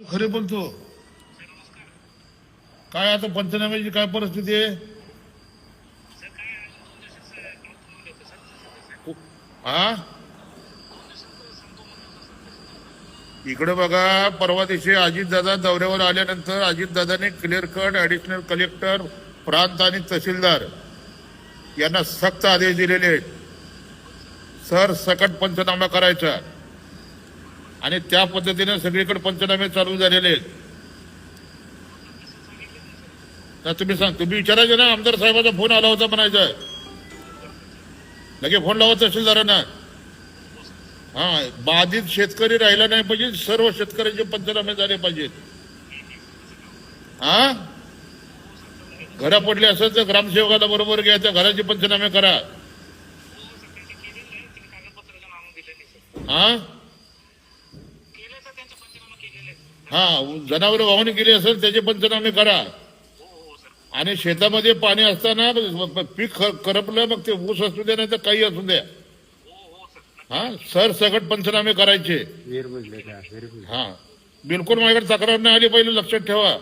खरे बोलतो काय आता पंचनाम्याची काय परिस्थिती आहे? हा इकडे बघा परवा दिवशी अजितदादा दौऱ्यावर आल्यानंतर अजितदादाने क्लिअर कट ऍडिशनल कलेक्टर प्रांत आणि तहसीलदार यांना सक्त आदेश दिलेले आहेत. सर सकट पंचनामा करायचा. आणि त्या पद्धतीने सगळीकडे पंचनामे चालू झालेले आहेत. तर तुम्ही सांग तुम्ही विचारायचे ना आमदार साहेबाचा फोन आला होता म्हणायचा. लगे फोन लावा तहसीलदारांना हा बाधित शेतकरी राहिला नाही पाहिजे सर्व शेतकऱ्यांचे पंचनामे झाले पाहिजेत. हा? घरा पडले असेल तर ग्रामसेवकाला बरोबर घ्या त्या घराचे पंचनामे करा. हा? हा जनावर वाहून गेली असेल त्याचे पंचनामे करा. आणि शेतामध्ये पाणी असताना पीक ख- करपलं मग ते ऊस असू द्या नाही तर काही असू द्या हा सर. सकट पंचनामे करायचे. हा बिलकुल माझ्याकडे तक्रार नाही आली पहिले लक्षात ठेवा.